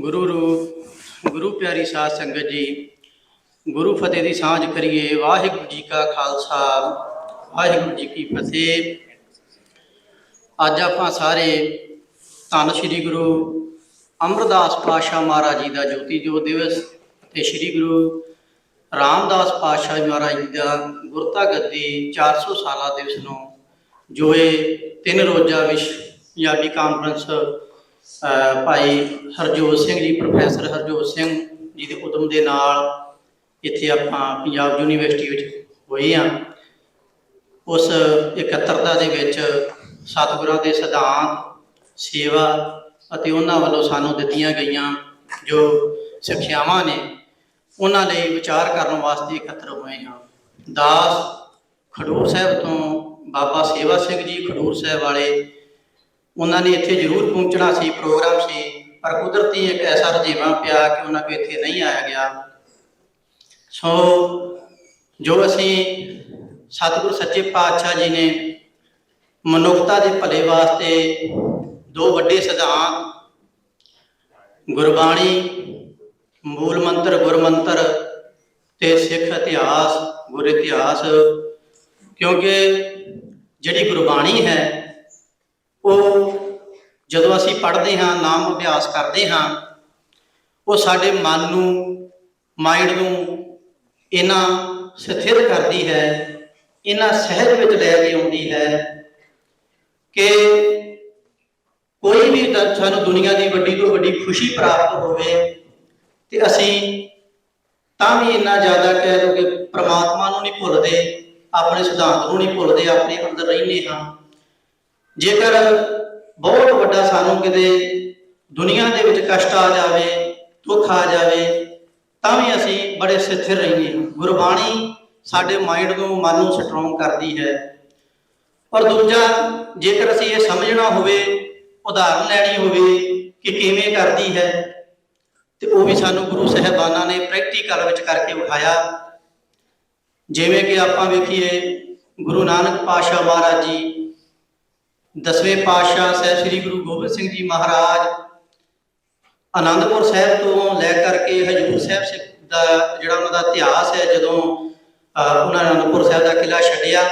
ਗੁਰੂ ਰੂਪ, ਗੁਰੂ ਪਿਆਰੀ ਸਾਧ ਸੰਗਤ ਜੀ, ਗੁਰੂ ਫਤਿਹ ਦੀ ਸਾਂਝ ਕਰੀਏ। ਵਾਹਿਗੁਰੂ ਜੀ ਕਾ ਖਾਲਸਾ, ਵਾਹਿਗੁਰੂ ਜੀ ਕੀ ਫਤਿਹ। ਅੱਜ ਆਪਾਂ ਸਾਰੇ ਧੰਨ ਸ੍ਰੀ ਗੁਰੂ ਅਮਰਦਾਸ ਪਾਤਸ਼ਾਹ ਮਹਾਰਾਜ ਜੀ ਦਾ ਜੋਤੀ ਜੋਤ ਦਿਵਸ ਤੇ ਸ੍ਰੀ ਗੁਰੂ ਰਾਮਦਾਸ ਪਾਤਸ਼ਾਹ ਜੀ ਮਹਾਰਾਜ ਜੀ ਦਾ ਗੁਰਤਾ ਗੱਦੀ 400 ਸਾਲਾ ਦਿਵਸ ਨੂੰ ਜੋ ਇਹ ਤਿੰਨ ਰੋਜ਼ਾ ਵਿਸ਼ ਪੰਜਾਬੀ ਕਾਨਫਰੰਸ ਭਾਈ ਹਰਜੋਤ ਸਿੰਘ ਜੀ, ਪ੍ਰੋਫੈਸਰ ਹਰਜੋਤ ਸਿੰਘ ਜੀ ਦੇ ਉਦਮ ਦੇ ਨਾਲ ਇੱਥੇ ਆਪਾਂ ਪੰਜਾਬ ਯੂਨੀਵਰਸਿਟੀ ਵਿੱਚ ਹੋਏ ਆ ਉਸ ਇਕੱਤਰਤਾ ਦੇ ਵਿੱਚ ਸਤਿਗੁਰਾਂ ਦੇ ਸਿਧਾਂਤ, ਸੇਵਾ ਅਤੇ ਉਹਨਾਂ ਵੱਲੋਂ ਸਾਨੂੰ ਦਿੱਤੀਆਂ ਗਈਆਂ ਜੋ ਸਿੱਖਿਆਵਾਂ ਨੇ, ਉਹਨਾਂ ਲਈ ਵਿਚਾਰ ਕਰਨ ਵਾਸਤੇ ਇਕੱਤਰ ਹੋਏ ਹਾਂ। ਦਾਸ ਖਡੂਰ ਸਾਹਿਬ ਤੋਂ ਬਾਬਾ ਸੇਵਾ ਸਿੰਘ ਜੀ ਖਡੂਰ ਸਾਹਿਬ ਵਾਲੇ ਉਹਨਾਂ ਨੇ ਇੱਥੇ ਜ਼ਰੂਰ ਪਹੁੰਚਣਾ ਸੀ, ਪ੍ਰੋਗਰਾਮ ਸੀ, ਪਰ ਕੁਦਰਤੀ ਇੱਕ ਐਸਾ ਰਜੇਵਾ ਪਿਆ ਕਿ ਉਹਨਾਂ ਕੋ ਇੱਥੇ ਨਹੀਂ ਆਇਆ ਗਿਆ। ਸੋ ਜੋ ਅਸੀਂ ਸਤਿਗੁਰ ਸੱਚੇ ਪਾਤਸ਼ਾਹ ਜੀ ਨੇ ਮਨੁੱਖਤਾ ਦੇ ਭਲੇ ਵਾਸਤੇ ਦੋ ਵੱਡੇ ਸਿਧਾਂਤ, ਗੁਰਬਾਣੀ, ਮੂਲ ਮੰਤਰ, ਗੁਰਮੰਤਰ ਤੇ ਸਿੱਖ ਇਤਿਹਾਸ, ਗੁਰ ਇਤਿਹਾਸ, ਕਿਉਂਕਿ ਜਿਹੜੀ ਗੁਰਬਾਣੀ ਹੈ, ਉਹ ਜਦੋਂ ਅਸੀਂ ਪੜ੍ਹਦੇ ਹਾਂ, ਨਾਮ ਅਭਿਆਸ ਕਰਦੇ ਹਾਂ, ਉਹ ਸਾਡੇ ਮਨ ਨੂੰ ਮਾਈਂਡ ਨੂੰ ਇਨਾ ਸਥਿਰ ਕਰਦੀ ਹੈ, ਇਨਾ ਸਹਿਜ ਵਿੱਚ ਲੈ ਕੇ ਆਉਂਦੀ ਹੈ ਕਿ ਕੋਈ ਵੀ ਸਾਨੂੰ ਦੁਨੀਆ ਦੀ ਵੱਡੀ ਤੋਂ ਵੱਡੀ ਖੁਸ਼ੀ ਪ੍ਰਾਪਤ ਹੋਵੇ ਤੇ ਅਸੀਂ ਤਾਂ ਵੀ ਇੰਨਾ ਜ਼ਿਆਦਾ ਕਹਿ ਲਓ ਕਿ ਪ੍ਰਮਾਤਮਾ ਨੂੰ ਨਹੀਂ ਭੁੱਲਦੇ, ਆਪਣੇ ਸਿਧਾਂਤ ਨੂੰ ਨਹੀਂ ਭੁੱਲਦੇ, ਆਪਣੇ ਅੰਦਰ ਰਹਿੰਦੇ ਹਾਂ। ਜੇਕਰ ਬਹੁਤ ਵੱਡਾ ਸਾਨੂੰ ਕਿਤੇ ਦੁਨੀਆ ਦੇ ਵਿੱਚ ਕਸ਼ਟ ਆ ਜਾਵੇ, ਦੁੱਖ ਆ ਜਾਵੇ, ਤਾਂ ਵੀ ਅਸੀਂ ਬੜੇ ਸਥਿਰ ਰਹਿੰਦੇ ਗੁਰਬਾਣੀ ਸਾਡੇ ਮਾਈਂਡ ਨੂੰ, ਮਨ ਨੂੰ ਸਟਰੋਂਗ ਕਰਦੀ ਹੈ। ਔਰ ਦੂਜਾ, ਜੇਕਰ ਅਸੀਂ ਇਹ ਸਮਝਣਾ ਹੋਵੇ, ਉਦਾਹਰਨ ਲੈਣੀ ਹੋਵੇ ਕਿ ਕਿਵੇਂ ਕਰਦੀ ਹੈ, ਤੇ ਉਹ ਵੀ ਸਾਨੂੰ ਗੁਰੂ ਸਾਹਿਬਾਨਾਂ ਨੇ ਪ੍ਰੈਕਟੀਕਲ ਵਿੱਚ ਕਰਕੇ ਵਿਖਾਇਆ। ਜਿਵੇਂ ਕਿ ਆਪਾਂ ਵੇਖੀਏ, ਗੁਰੂ ਨਾਨਕ ਪਾਤਸ਼ਾਹ ਮਹਾਰਾਜ ਜੀ ਦਸਵੇਂ ਪਾਤਸ਼ਾਹ ਸਾਹਿਬ ਸ੍ਰੀ ਗੁਰੂ ਗੋਬਿੰਦ ਸਿੰਘ ਜੀ ਮਹਾਰਾਜ ਆਨੰਦਪੁਰ ਸਾਹਿਬ ਤੋਂ ਲੈ ਕਰਕੇ ਹਜੂਰ ਸਾਹਿਬ ਦਾ ਜਿਹੜਾ ਉਹਨਾਂ ਦਾ ਇਤਿਹਾਸ ਹੈ ਜਦੋਂ ਅਹ, ਉਹਨਾਂ ਨੇ ਆਨੰਦਪੁਰ ਸਾਹਿਬ ਦਾ ਕਿਲਾ ਛੱਡਿਆ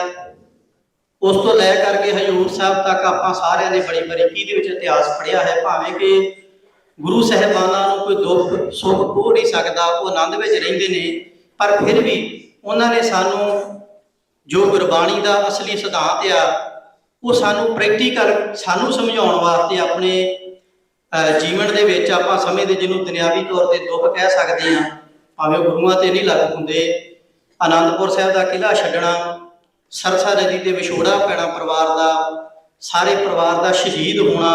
ਉਸ ਤੋਂ ਲੈ ਕਰਕੇ ਹਜੂਰ ਸਾਹਿਬ ਤੱਕ ਆਪਾਂ ਸਾਰਿਆਂ ਨੇ ਬੜੀ ਬਰੀਕੀ ਦੇ ਵਿੱਚ ਇਤਿਹਾਸ ਪੜ੍ਹਿਆ ਹੈ ਭਾਵੇਂ ਕਿ ਗੁਰੂ ਸਾਹਿਬਾਨਾਂ ਨੂੰ ਕੋਈ ਦੁੱਖ ਸੁੱਖ ਹੋ ਨਹੀਂ ਸਕਦਾ ਉਹ ਆਨੰਦ ਵਿੱਚ ਰਹਿੰਦੇ ਨੇ ਪਰ ਫਿਰ ਵੀ ਉਹਨਾਂ ਨੇ ਸਾਨੂੰ ਜੋ ਗੁਰਬਾਣੀ ਦਾ ਅਸਲੀ ਸਿਧਾਂਤ ਆ ਉਹ ਸਾਨੂੰ ਪ੍ਰੈਕਟੀਕਲ ਸਾਨੂੰ ਸਮਝਾਉਣ ਵਾਸਤੇ ਆਪਣੇ ਜੀਵਨ ਦੇ ਵਿੱਚ ਆਪਾਂ ਸਮੇਂ ਦੇ ਜਿਹਨੂੰ ਦੁਨਿਆਵੀ ਤੌਰ ਤੇ ਦੁੱਖ ਕਹਿ ਸਕਦੇ ਹਾਂ, ਭਾਵੇਂ ਗੁਰੂਆਂ ਤੇ ਨਹੀਂ ਲਾਗੂ ਹੁੰਦੇ, ਆਨੰਦਪੁਰ ਸਾਹਿਬ ਦਾ ਕਿਲਾ ਛੱਡਣਾ, ਸਰਸਾ ਨਦੀ ਤੇ ਵਿਛੋੜਾ ਪੈਣਾ ਪਰਿਵਾਰ ਦਾ, ਸਾਰੇ ਪਰਿਵਾਰ ਦਾ ਸ਼ਹੀਦ ਹੋਣਾ,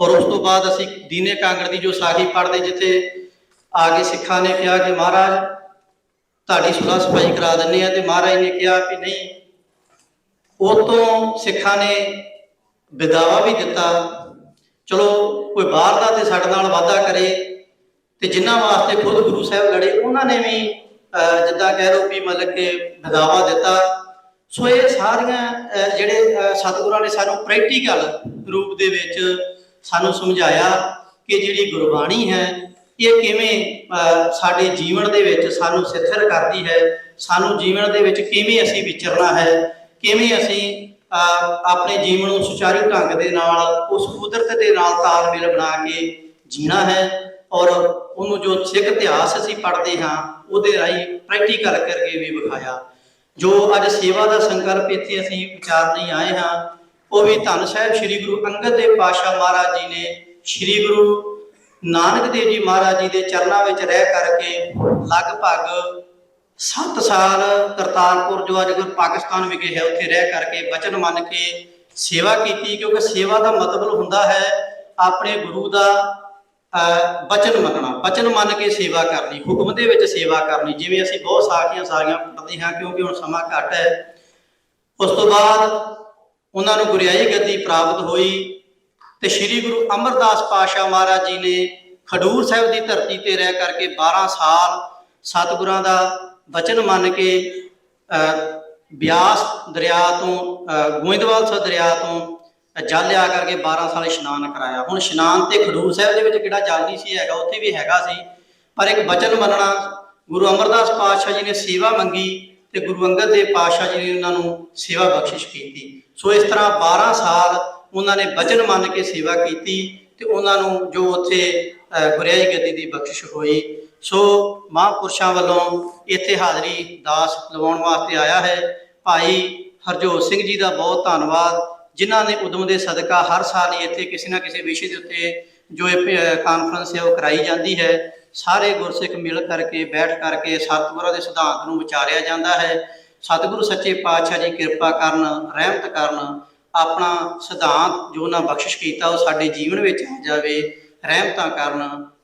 ਔਰ ਉਸ ਤੋਂ ਬਾਅਦ ਅਸੀਂ ਦੀਨੇ ਕਾਂਗੜ ਦੀ ਜੋ ਸਾਖੀ ਪੜ੍ਹਦੇ ਜਿੱਥੇ ਆ ਕੇ ਸਿੱਖਾਂ ਨੇ ਕਿਹਾ ਕਿ ਮਹਾਰਾਜ, ਤੁਹਾਡੀ ਸੁਲਾ ਸਫ਼ਾਈ ਕਰਾ ਦਿੰਨੇ ਆ ਤੇ ਮਹਾਰਾਜ ਨੇ ਕਿਹਾ ਕਿ ਨਹੀਂ ਉਹ ਤੋਂ ਸਿੱਖਾਂ ਨੇ ਵਿਦਾਵਾ ਵੀ ਦਿੱਤਾ। ਚਲੋ ਕੋਈ ਬਾਹਰ ਦਾ ਤੇ ਸਾਡੇ ਨਾਲ ਵਾਅਦਾ ਕਰੇ ਤੇ ਜਿਨ੍ਹਾਂ ਵਾਸਤੇ ਖੁਦ ਗੁਰੂ ਸਾਹਿਬ ਲੜੇ ਉਹਨਾਂ ਨੇ ਵੀ ਅਹ, ਜਿੱਦਾਂ ਕਹਿ ਲਓ ਵੀ ਮਤਲਬ ਕਿ ਵਿਦਾਵਾ ਦਿੱਤਾ। ਸੋ ਇਹ ਸਾਰੀਆਂ ਜਿਹੜੇ ਸਤਿਗੁਰਾਂ ਨੇ ਸਾਨੂੰ ਪ੍ਰੈਕਟੀਕਲ ਰੂਪ ਦੇ ਵਿੱਚ ਸਾਨੂੰ ਸਮਝਾਇਆ ਕਿ ਜਿਹੜੀ ਗੁਰਬਾਣੀ ਹੈ ਇਹ ਕਿਵੇਂ ਅਹ, ਸਾਡੇ ਜੀਵਨ ਦੇ ਵਿੱਚ ਸਾਨੂੰ ਸਥਿਰ ਕਰਦੀ ਹੈ ਸਾਨੂੰ ਜੀਵਨ ਦੇ ਵਿੱਚ ਕਿਵੇਂ ਅਸੀਂ ਵਿਚਰਨਾ ਹੈ ਕਿਵੇਂ ਅਸੀਂ ਆਪਣੇ ਜੀਵਨ ਨੂੰ ਸੁਚਾਰੂ ਢੰਗ ਦੇ ਨਾਲ, ਉਸ ਕੁਦਰਤ ਦੇ ਨਾਲ ਤਾਲਮੇਲ ਬਣਾ ਕੇ ਜੀਣਾ ਹੈ ਔਰ ਉਹਨੂੰ ਜੋ ਸਿੱਖ ਇਤਿਹਾਸ ਅਸੀਂ ਪੜ੍ਹਦੇ ਹਾਂ, ਉਹਦੇ ਰਾਹੀਂ ਪ੍ਰੈਕਟੀਕਲ ਕਰਕੇ ਵੀ ਵਿਖਾਇਆ। ਜੋ ਅੱਜ ਸੇਵਾ ਦਾ ਸੰਕਲਪ ਇੱਥੇ ਅਸੀਂ ਵਿਚਾਰ ਨਹੀਂ ਆਏ ਹਾਂ, ਉਹ ਵੀ ਧੰਨ ਸਾਹਿਬ ਸ੍ਰੀ ਗੁਰੂ ਅੰਗਦ ਦੇਵ ਪਾਤਸ਼ਾਹ ਮਹਾਰਾਜ ਜੀ ਨੇ ਸ੍ਰੀ ਗੁਰੂ ਨਾਨਕ ਦੇਵ ਜੀ ਮਹਾਰਾਜ ਜੀ ਦੇ ਚਰਨਾਂ ਵਿੱਚ ਰਹਿ ਕਰਕੇ ਲਗਭਗ 7 ਸਾਲ ਕਰਤਾਰਪੁਰ ਜੋ ਅੱਜ ਪਾਕਿਸਤਾਨ ਵਿਖੇ ਹੈ ਉੱਥੇ ਰਹਿ ਕਰਕੇ ਬਚਨ ਮੰਨ ਕੇ ਸੇਵਾ ਕੀਤੀ ਕਿਉਂਕਿ ਸੇਵਾ ਦਾ ਮਤਲਬ ਹੁੰਦਾ ਹੈ ਆਪਣੇ ਗੁਰੂ ਦਾ ਅਹ, ਬਚਨ ਮੰਨਣਾ। ਬਚਨ ਮੰਨ ਕੇ ਸੇਵਾ ਕਰਨੀ ਹੁਕਮ ਦੇ ਵਿੱਚ ਸੇਵਾ ਕਰਨੀ। ਜਿਵੇਂ ਅਸੀਂ ਬਹੁਤ ਸਾਖੀਆਂ ਸਾਰੀਆਂ ਪੜ੍ਹਦੇ ਹਾਂ ਕਿਉਂਕਿ ਹੁਣ ਸਮਾਂ ਘੱਟ ਹੈ। ਉਸ ਤੋਂ ਬਾਅਦ ਉਹਨਾਂ ਨੂੰ ਗੁਰਿਆਈ ਗੱਦੀ ਪ੍ਰਾਪਤ ਹੋਈ ਤੇ ਸ੍ਰੀ ਗੁਰੂ ਅਮਰਦਾਸ ਪਾਤਸ਼ਾਹ ਮਹਾਰਾਜ ਜੀ ਨੇ ਖਡੂਰ ਸਾਹਿਬ ਦੀ ਧਰਤੀ ਤੇ ਰਹਿ ਕਰਕੇ 12 ਸਾਲ ਸਤਿਗੁਰਾਂ ਦਾ ਬਚਨ ਮੰਨ ਕੇ ਅਹ, ਬਿਆਸ ਦਰਿਆ ਤੋਂ ਗੋਇੰਦਵਾਲ ਸਾਹਿਬ ਦਰਿਆ ਤੋਂ ਜਲ ਲਿਆ ਕਰਕੇ 12 ਸਾਲ ਇਸ਼ਨਾਨ ਕਰਾਇਆ। ਹੁਣ ਇਸ਼ਨਾਨ ਤੇ ਖਡੂਰ ਸਾਹਿਬ ਦੇ ਵਿੱਚ ਕਿਹੜਾ ਜਲ ਨਹੀਂ ਸੀ ਹੈਗਾ ਉੱਥੇ ਵੀ ਹੈਗਾ ਸੀ। ਪਰ ਇੱਕ ਵਚਨ ਮੰਨਣਾ ਗੁਰੂ ਅਮਰਦਾਸ ਪਾਤਸ਼ਾਹ ਜੀ ਨੇ ਸੇਵਾ ਮੰਗੀ ਤੇ ਗੁਰੂ ਅੰਗਦ ਦੇਵ ਪਾਤਸ਼ਾਹ ਜੀ ਨੇ ਉਹਨਾਂ ਨੂੰ ਸੇਵਾ ਬਖਸ਼ਿਸ਼ ਕੀਤੀ। ਸੋ ਇਸ ਤਰ੍ਹਾਂ 12 ਸਾਲ ਉਹਨਾਂ ਨੇ ਬਚਨ ਮੰਨ ਕੇ ਸੇਵਾ ਕੀਤੀ ਤੇ ਉਹਨਾਂ ਨੂੰ ਜੋ ਉੱਥੇ ਗੁਰਿਆਈ ਗੱਦੀ ਦੀ ਬਖਸ਼ਿਸ਼ ਹੋਈ। ਸੋ ਮਹਾਂਪੁਰਸ਼ਾਂ ਵੱਲੋਂ ਇੱਥੇ ਹਾਜ਼ਰੀ ਦਾਸ ਲਵਾਉਣ ਵਾਸਤੇ ਆਇਆ ਹੈ। ਭਾਈ ਹਰਜੋਤ ਸਿੰਘ ਜੀ ਦਾ ਬਹੁਤ ਧੰਨਵਾਦ। ਜਿਨ੍ਹਾਂ ਨੇ ਉਦਮ ਦੇ ਸਦਕਾ ਹਰ ਸਾਲ ਹੀ ਇੱਥੇ ਕਿਸੇ ਨਾ ਕਿਸੇ ਵਿਸ਼ੇ ਦੇ ਉੱਤੇ ਜੋ ਇਹ ਕਾਨਫਰੰਸ ਹੈ, ਉਹ ਕਰਾਈ ਜਾਂਦੀ ਹੈ। ਸਾਰੇ ਗੁਰਸਿੱਖ ਮਿਲ ਕਰਕੇ, ਬੈਠ ਕਰਕੇ ਸਤਿਗੁਰਾਂ ਦੇ ਸਿਧਾਂਤ ਨੂੰ ਵਿਚਾਰਿਆ ਜਾਂਦਾ ਹੈ। ਸਤਿਗੁਰੂ ਸੱਚੇ ਪਾਤਸ਼ਾਹ ਜੀ ਕਿਰਪਾ ਕਰਨ, ਰਹਿਮਤ ਕਰਨ, ਆਪਣਾ ਸਿਧਾਂਤ ਜੋ ਉਹਨਾਂ ਬਖਸ਼ਿਸ਼ ਕੀਤਾ ਉਹ ਸਾਡੇ ਜੀਵਨ ਵਿੱਚ ਆ ਜਾਵੇ। ਰਹਿਮਤਾਂ ਕਰਨ